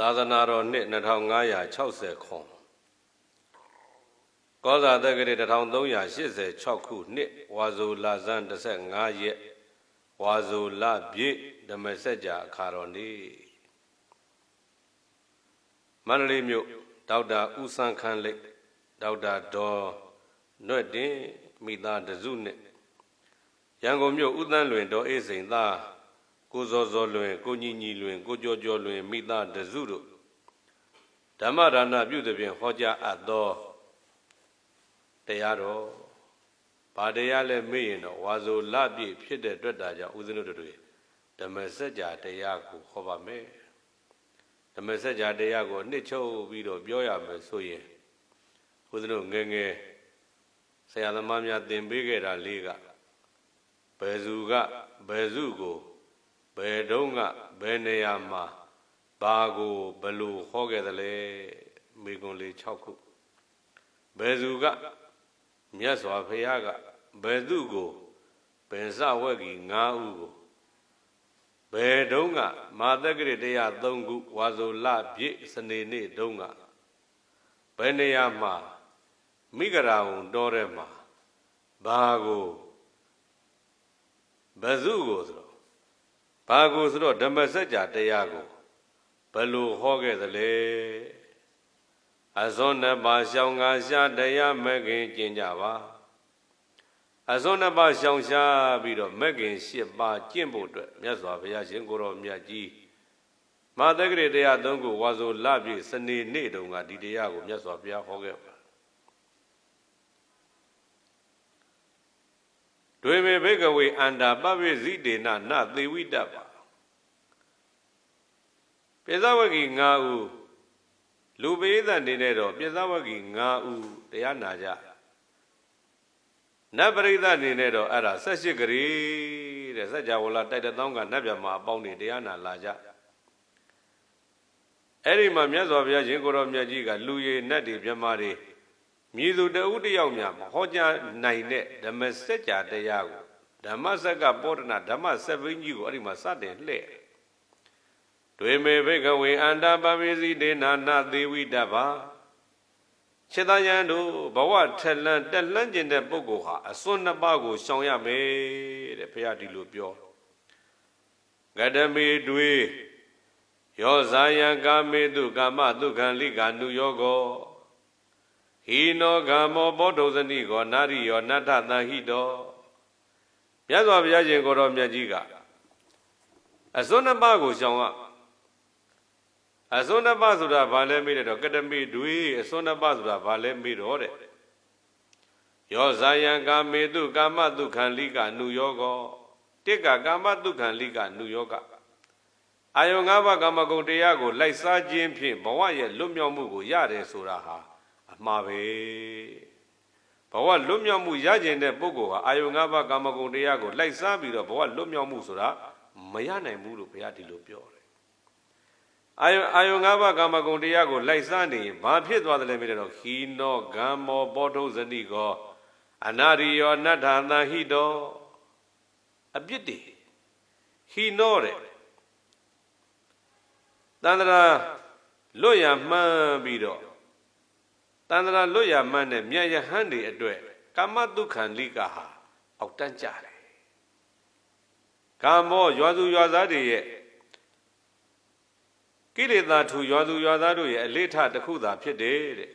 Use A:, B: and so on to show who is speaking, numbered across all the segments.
A: သာသနာတော်နှစ်2560ခွန်ကောဇာတက္ကရာ1386ခုနှစ်ဝါဆိုလဇန်15ရက်ဝါဆိုလပြည့်ဓမ္မစကြာအခါတော်နေ့မန္တလေးမြို့ဒေါက်တာဦးစန်းခန်းလိတ်ဒေါက်တာဒေါ်နွတ်တင်မိသားတစုနဲ့ရန်ကုန်မြို့ဦးသန်းလွင်ဒေါ်အေးစိန်သား ကိုဇော်ဇော်လွင်ကိုညီညီလွင်ကိုကျော်ကျော်လွင်မိသားတစုတို့ဓမ္မဒါနပြုသဖြင့်ဟောကြားအပ်သောတရားတော်ဘာတရားလဲမေ့ရင်တော့ဝါဆိုလပြည့်ဖြစ်တဲ့အတွက်တာကြောင့်ဦးဇင်းတို့တွေဓမ္မစကြာတရားကိုဟောပါမယ်ဓမ္မစကြာတရားကိုနှစ်ချုပ်ပြီးတော့ပြောရမယ်ဆိုရင်ဦးဇင်းတို့ငယ်ငယ်ဆရာသမားများသင်ပေးခဲ့တာလေးကဘယ်သူကဘယ်စုကို ဘယ်တုန်းကဘယ်နေရာမှာဘာကိုဘလို့ဟောခဲ့သလဲမိကွန်လေး6ခုဘယ်သူကမြတ်စွာဘုရားကဘယ်သူကိုဘယ်စဝက်ကြီး9ဦးကိုဘယ်တုန်းကမာသက်ကရတရား3ခုဝါဆိုလပြည့်စနေနေ့တုန်းကဘယ်နေရာမှာမိဂရာဝန်တော်ထဲမှာဘာကိုဘယ်သူကိုဆိုတော့ ဘာကိုဆိုတော့ဓမ္မစကြာတရားကိုဘယ်လိုဟောခဲ့သလဲအစွန်းနှစ်ပါးရှောင်ငါရှာတရားမဂ်ခင်ကျင့်ကြပါအစွန်းနှစ်ပါးရှောင်ရှားပြီးတော့မဂ်ခင်၈ပါးကျင့်ဖို့အတွက်မြတ်စွာဘုရားရှင်ကိုရောမြတ်ကြီးမာသက္ကရေတရားသုံးခုဝါဆိုလပြည့်စနေနေ့တုန်းကဒီတရားကိုမြတ်စွာဘုရားဟောခဲ့ပါ ဒွေမေဘိကဝေအန္တာပပိစိတေနနသေဝိတ္တပါပိဇဝဂီ9ဦးလူပိသအနေနဲ့တော့ပိဇဝဂီ9ဦးတရားနာကြနတ်ပရိသတ်အနေနဲ့တော့အဲ့ဒါ78ဂရီတဲ့စัจ java လာတိုက်တဲ့တောင်းကနတ်ပြမှာအပေါင်းနေတရားနာလာကြအဲ့ဒီမှာမြတ်စွာဘုရားရှင်ကိုရောမြတ်ကြီးကလူရည်နတ်တွေမြမတွေ မြည်သူတဦးတယောက်များမဟောကြားနိုင်တဲ့ဓမ္မစကြာတရားကိုဓမ္မစက်ကပောဒနာဓမ္မစက်ဘင်းကြီးကိုအဲ့ဒီမှာစတင်လှည့်တွေမေဘိကဝေအန္တပမေစီဒေနာနာသေဝိတဗာခြေသားရန်တို့ဘဝထက်လန်းတက်လန်းကျင်တဲ့ပုဂ္ဂိုလ်ဟာအစွန်းနှစ်ပါးကိုရှောင်ရမယ်တဲ့ဘုရားဒီလိုပြောဂတမေတွေယောဇာယံကာမေတုကာမတုခံလိကာနုယောကော ဟိနောဂမောဘောဓုဇနိကောနာရိယောနတ္ထတဟိတောမြတ်စွာဘုရားရှင်ကိုတော်မြတ်ကြီးကအစွန်းနှစ်ပါးကိုရှောင်ရအစွန်းနှစ်ပါးဆိုတာဘာလဲမေးတယ်တော့ကတမေတွေအစွန်းနှစ်ပါးဆိုတာဘာလဲမေးတော့တဲ့ယောဇာယံကာမေတုကာမတုခံလိကနုယောကောတိကကာမတုခံလိကနုယောကအာယုံ၅ပါးကာမဂုဏ်တရားကိုလိုက်စားခြင်းဖြင့်ဘဝရဲ့လွတ်မြောက်မှုကိုရတယ်ဆိုတာဟာအ မှားပဲဘဝလွတ်မြောက်မှုရကျင်တဲ့ပုဂ္ဂိုလ်ဟာအာယုံ၅ပါးကာမဂုဏ်တရားကိုလိုက်စားပြီးတော့ဘဝလွတ်မြောက်မှုဆိုတာမရနိုင်ဘူးလို့ဘုရားဒီလိုပြောတယ်အာယုအာယု၅ပါးကာမဂုဏ်တရားကိုလိုက်စားနေရင်ဘာဖြစ်သွားတယ်လဲမေးတော့ခီနောဂံမောပောထုဇနိကောအနာရိယောနတ္ထာသဟိတောအပြစ်တွေခီနောတဲ့တန္တရာလွတ်ရမှန်းပြီးတော့ တန္တရာလွတ်ရမှန်းတဲ့မြတ်ယဟန်တွေအတွက်ကာမတုခံလိကဟာအောက်တန်းကြတယ်ကာမောရွာသူရွာသားတွေရဲ့ကိလေသာထူရွာသူရွာသားတို့ရဲ့အလေးထတစ်ခုသာဖြစ်တယ်တဲ့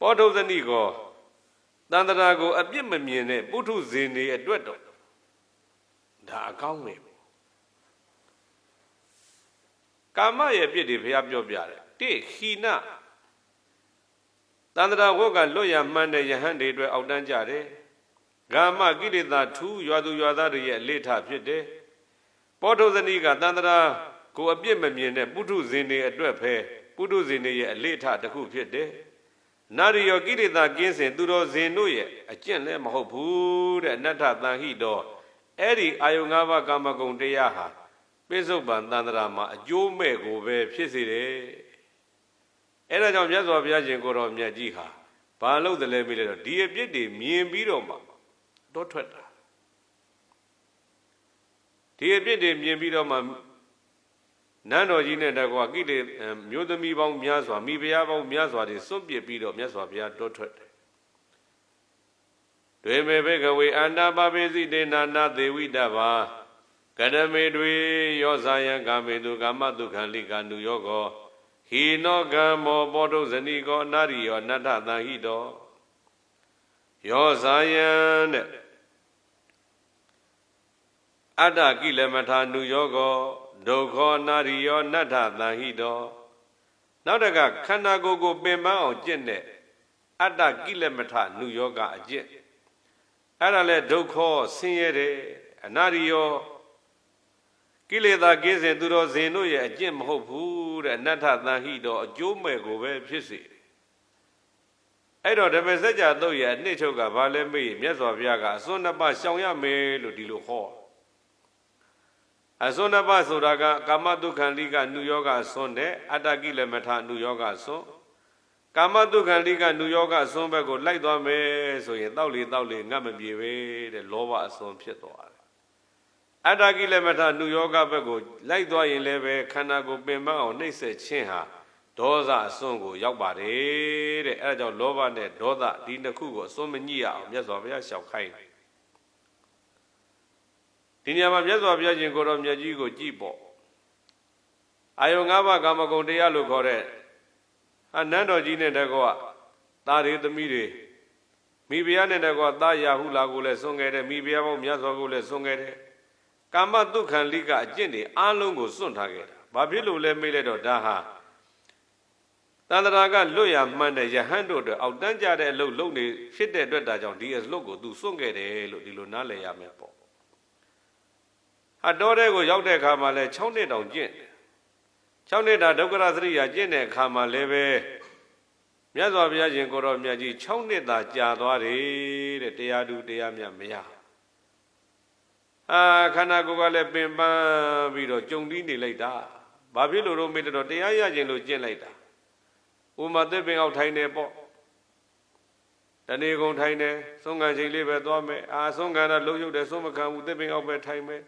A: ပောထုဇနိကောတန္တရာကို အပြစ်မမြင်တဲ့ပုထုဇဉ်တွေအတွက်တော့ဒါအကောင်းပဲကာမရဲ့ပြစ်တွေဘုရားပြောပြတယ်တိခီန တန္တရာဝတ်ကလွတ်ရမှန်းတဲ့ယဟန်တွေအတွက်အောက်တန်းကြတယ်ဂာမကိလေသာထူရွာသူရွာသားတွေရဲ့အလေးထဖြစ်တယ်ပောထုဇနိကတန္တရာကိုအပြစ်မမြင်တဲ့ပုထုဇဉ်တွေအတွက်ပဲပုထုဇဉ်တွေရဲ့အလေးထတစ်ခုဖြစ်တယ်။နာရီယောကိရိတာကင်းစင်သူတော်ဇင်တို့ရဲ့အကျင့်လည်းမဟုတ်ဘူးတဲ့အနတ္ထတန်ဟိတော်အဲ့ဒီအာယု၅ပါးကာမဂုဏ်တရားဟာပိစုပန်တန္တရာမှာအကျိုးမဲ့ကိုပဲဖြစ်စေတယ်။ အဲ့ဒါကြောင့်မြတ်စွာဘုရားရှင်ကိုတော်မြတ်ကြီးဟာဘာလို့တလဲမေးလဲတော့ဒီအပြစ်တွေမြင်ပြီးတော့မှတော့ထွက်တာဒီအပြစ်တွေမြင်ပြီးတော့မှနန်းတော်ကြီးနဲ့တကွာကိလေမျိုးသမီးပေါင်းများစွာမိဖုရားပေါင်းများစွာတွေစွန့်ပစ်ပြီးတော့မြတ်စွာဘုရားတောထွက်တယ်တွေမေဘေကဝေအန္တာပပိစိတေနာနာသေဝိတဘာကရမေတွေယောဇာယံကာမေတုကာမတုခံလိကာနုယောကော ဟိနောကံမောပောတုဇဏီကောအနာရိယောနတ္ထတံဟိတောယောဇာယံတဲ့အတ္တကိလမထာနုယောကောဒုက္ခောနာရိယောနတ္ထတံဟိတောနောက်တကခန္ဓာကိုယ်ကိုပင်ပန်းအောင်ကျင့်တဲ့အတ္တကိလမထနုယောကအကျင့်အဲ့ဒါလဲဒုက္ခောဆင်းရဲတယ်အနာရိယော ကိလေသာကင်းစင်သူတော်စင်တို့ရဲ့အကျင့်မဟုတ်ဘူးတဲ့အနတ္ထတန်ဟိတော်အကျိုးမဲ့ကိုပဲဖြစ်စေတယ်အဲ့တော့ဓမ္မစကြာတုတ်ရဲ့အနှစ်ချုပ်ကဘာလဲမေးမြတ်စွာဘုရားကအစွန်းနှစ်ပါးရှောင်ရမယ်လို့ဒီလိုဟောအစွန်းနှစ်ပါးဆိုတာကကာမတုခံလိကနုယောဂအစွန်းတဲ့အတ္တကိလမထနုယောဂအစွန်းကာမတုခံလိကနုယောဂအစွန်းဘက်ကိုလိုက်သွားမယ်ဆိုရင်တောက်လေတောက်လေငတ်မပြေပဲတဲ့လောဘအစွန်းဖြစ်သွားတယ် အတ္တကိလမထနုယောဂဘက်ကိုလိုက်သွားရင်လည်းပဲခန္ဓာကိုယ်ပင်ပန်းအောင်နှိမ့်ဆက်ခြင်းဟာဒေါသအစွန်းကိုရောက်ပါတယ်တဲ့အဲဒါကြောင့်လောဘနဲ့ဒေါသဒီနှစ်ခုကိုအစွန်းမညှိရအောင်မြတ်စွာဘုရားရှောက်ခိုင်းတယ်ဒီနေရာမှာမြတ်စွာဘုရားရှင်ကိုတော်မြတ်ကြီးကိုကြည်ပေါ့အာယုံ၅ပါးကာမဂုဏ်တရားလို့ခေါ်တဲ့အနန္တော်ကြီးနဲ့တကောသားတွေသမီးတွေမိဖုရားနဲ့တကောသားရာဟုလာကိုလည်းစွန့်ခဲ့တယ်မိဖုရားပေါင်းမြတ်စွာကိုလည်းစွန့်ခဲ့တယ် ကာမတုခံလိကအကျင့်တွေအလုံးကိုစွန့်ထားခဲ့တာဘာဖြစ်လို့လဲမေးလိုက်တော့ဒါဟာတန္တရာကလွတ်ရမှန်းတဲ့ယဟန်တို့အတွက်အောက်တန်းကြတဲ့အလုပ်လုပ်နေဖြစ်တဲ့အတွက်ဒါကြောင့်ဒီအလုပ်ကိုသူစွန့်ခဲ့တယ်လို့ဒီလိုနားလည်ရမယ်ပေါ့အတော်တဲ့ကိုရောက်တဲ့အခါမှာလဲ6နှစ်တောင်ကျင့်တယ်6နှစ်တာဒုက္ခရသရိယာကျင့်တဲ့အခါမှာလည်းပဲမြတ်စွာဘုရားရှင်ကိုတော်မြတ်ကြီး6နှစ်သာကြာသွားတယ်တဲ့တရားသူတရားမြတ်မရ အာခန္ဓာကိုယ်ကလည်းပင်ပန်းပြီးတော့ကြုံတီးနေလိုက်တာဘာဖြစ်လို့တော့မေတ္တာတရားရခြင်းလို့ကျင့်လိုက်တာဥမာသစ်ပင်အောက်ထိုင်နေပေါ့တဏီကုံထိုင်နေသုံးကန်ချိန်လေးပဲသွားမယ်အာသုံးကန်တော့လှုပ်ရုပ်တယ်သုံးမခံဘူးသစ်ပင်အောက်ပဲထိုင်မယ်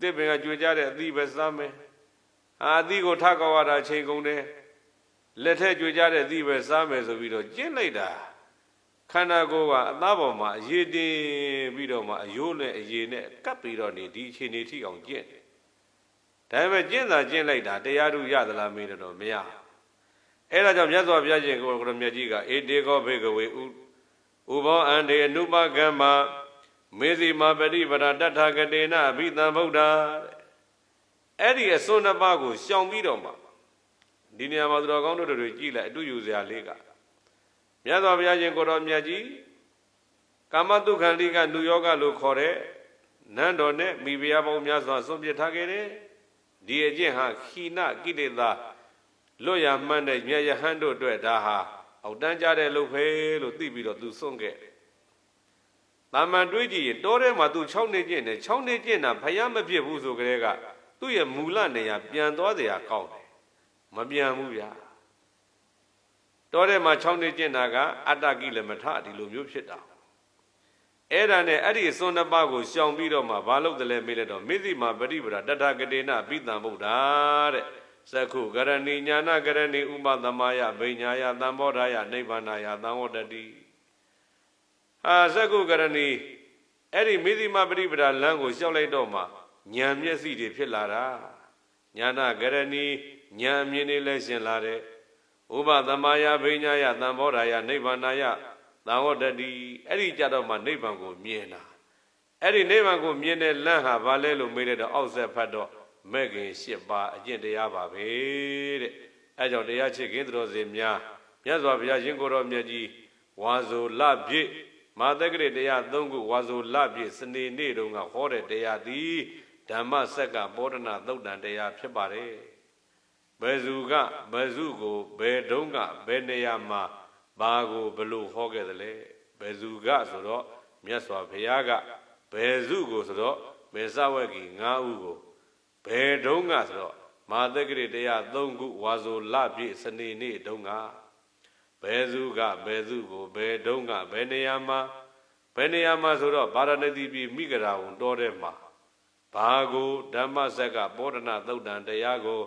A: သစ်ပင်ကကြွေကြတဲ့အသီးပဲစားမယ်အာအသီးကိုထကောက်ရတာချိန်ကုန်တယ်လက်ထက်ကြွေကြတဲ့အသီးပဲစားမယ်ဆိုပြီးတော့ကျင့်လိုက်တာ ခန္ဓာကိုယ်ကအသားပေါ်မှာအရေးတင်ပြီးတော့မှအယိုးနဲ့အရေနဲ့ကပ်ပြီးတော့နေဒီအခြေအနေထိအောင်ကျင့်တယ်ဒါပေမဲ့ကျင့်တာကျင့်လိုက်တာတရားဓုရသလားမေးတော့မရအဲ့ဒါကြောင့်မြတ်စွာဘုရားရှင်ကိုယ်တော်မြတ်ကြီးကအေတေကောဘေကဝေဥဥဘောအန္တေအနုပကမ္မမေဇိမာပရိပဒတထကတေနအဘိသံဗုဒ္ဓအဲ့ဒီအစွန်းနှစ်ပါးကိုရှောင်ပြီးတော့မှဒီနေရာမှာသူတော်ကောင်းတို့တွေကြည်လိုက်အတူယူစရာလေးက မြတ်စွာဘုရားရှင်ကိုတော်မြတ်ကြီးကာမတုခံလိကလူယောဂလို့ခေါ်တဲ့နန်းတော်နဲ့မိဖုရားပေါင်းများစွာစွန့်ပစ်ထားခဲ့တယ်ဒီအကျင့်ဟာခိနကိလေသာလွတ်ရမှန်းတဲ့မြတ်ယဟန်တို့အတွက်ဒါဟာအောက်တန်းကြတဲ့လုပ်ဖေးလို့သိပြီးတော့သူစွန့်ခဲ့တယ်။တာမန်တွေးကြည့်ရင်တောထဲမှာသူ6နှစ်ကျင့်တယ်6နှစ်ကျင့်တာဖယားမဖြစ်ဘူးဆိုကြတဲ့ကသူ့ရဲ့မူလနေရာပြန်သွားเสียကောင်းတယ်။မပြန်ဘူးဗျာ။ တောထဲမှာ6နှစ်ကျင့်တာကအတ္တကိလမထဒီလိုမျိုးဖြစ်တာ။အဲ့ဒါနဲ့အဲ့ဒီစွန်းနှစ်ပါးကိုရှောင်ပြီးတော့မှဘာလို့တလဲမေးလိုက်တော့မေဇိမာပရိပဒတထကတေနပိတံဗုဒ္ဓတဲ့။သကုကရဏီညာနာကရဏီဥပသမယဗိညာယသံဘောဓာယနိဗ္ဗာနယသံဝတ္တိအာသကုကရဏီအဲ့ဒီမိသိမပရိပဒါလမ်းကိုလျှောက်လိုက်တော့မှဉာဏ်မျက်စိတွေဖြစ်လာတာညာနာကရဏီဉာဏ်မြင်နေလဲရှင်လာတဲ့ ဥပသမယဗိညာယသံဘောဓာယနိဗ္ဗာနယသံဝတ္တိအဲ့ဒီကြတော့မှနိဗ္ဗာန်ကိုမြင်တာအဲ့ဒီနိဗ္ဗာန်ကိုမြင်တဲ့လမ်းဟာဘာလဲလို့မေးတဲ့တော့အောက်ဆက်ဖတ်တော့မဲ့ခင်၈ပါးအကျင့်တရားပါပဲတဲ့အဲကြောင့်တရားချစ်ခင်သူတော်စင်များမြတ်စွာဘုရားရှင်ကိုယ်တော်မြတ်ကြီးဝါဆိုလပြည့်မာသက်ကရတရား၃ခုဝါဆိုလပြည့်စနေနေ့တုန်းကဟောတဲ့တရားသည်ဓမ္မစက်ကပောဒနာသုတ်တန်တရားဖြစ်ပါတယ် ဘယ်သူကဘယ်သူကိုဘယ်တုန်းကဘယ်နေရာမှာဘာကိုဘလို့ဟောခဲ့သလဲဘယ်သူကဆိုတော့မြတ်စွာဘုရားကဘယ်သူကိုဆိုတော့မေဇဝက်ကီ၅ဦးကိုဘယ်တုန်းကဆိုတော့မာသက်ကရတရား၃ခုဝါဆိုလပြည့်စနေနေ့တုန်းကဘယ်သူကဘယ်သူကိုဘယ်တုန်းကဘယ်နေရာမှာဘယ်နေရာမှာဆိုတော့ဗာရဏသီပြည်မိဂရာဝန်တော်တဲ့မှာဘာကိုဓမ္မစက်ကပောဒနာသုတ်တန်တရားကို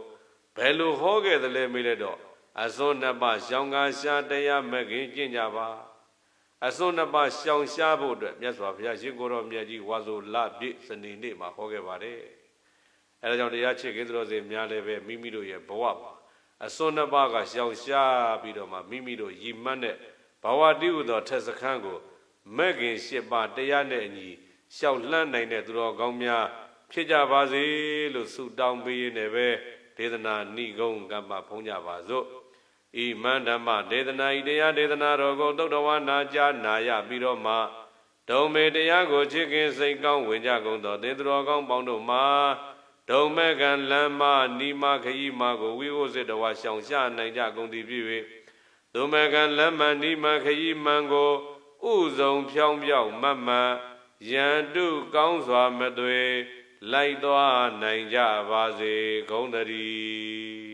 A: ဘယ်လိုဟောခဲ့သလဲမေးလိုက်တော့အစွန်းနှစ်ပါးရှောင်းကားရှားတရားမဲ့ခင်ကျင့်ကြပါအစွန်းနှစ်ပါးရှောင်ရှားဖို့အတွက်မြတ်စွာဘုရားရှင်ကိုတော်မြတ်ကြီးဝါဆိုလပြည့်စနေနေ့မှာဟောခဲ့ပါတယ်အဲဒါကြောင့်တရားချစ်ခင်သူတော်စင်များလည်းပဲမိမိတို့ရဲ့ဘဝမှာအစွန်းနှစ်ပါးကရှောင်ရှားပြီးတော့မှမိမိတို့ရည်မှတ်တဲ့ဘဝတည်းဟူသောထက်စခန်းကိုမဲ့ခင်၈ပါးတရားနဲ့အညီရှောက်လှမ်းနိုင်တဲ့သူတော်ကောင်းများဖြစ်ကြပါစေလို့ဆုတောင်းပေးရင်းနဲ့ပဲ ဒေသနာဏိဂုံးကမ္မဖုံးကြပါစို့ဤမန္ဓမ္မဒေသနာဤတရားဒေသနာတော်ကိုသုတ်တော်ဝါနာကြားနာရပြီးတော့မှဒုံမေတရားကိုချစ်ခင်စိတ်ကောင်းဝင်ကြကုန်သောသင်သူတော်ကောင်းပေါင်းတို့မှာဒုံမဲ့ကံလမ်းမနီမခရီးမကိုဝိဝုစစ်တော်ဝါရှောင်ရှားနိုင်ကြကုန်သည်ဖြစ်၍ဒုံမဲ့ကံလမ်းမနီမခရီးမန်ကိုဥဆုံးဖြောင်းပြောက်မတ်မတ်ရန်တုကောင်းစွာမသွေ လိုက်သွားနိုင်ကြပါစေဂုံတည်း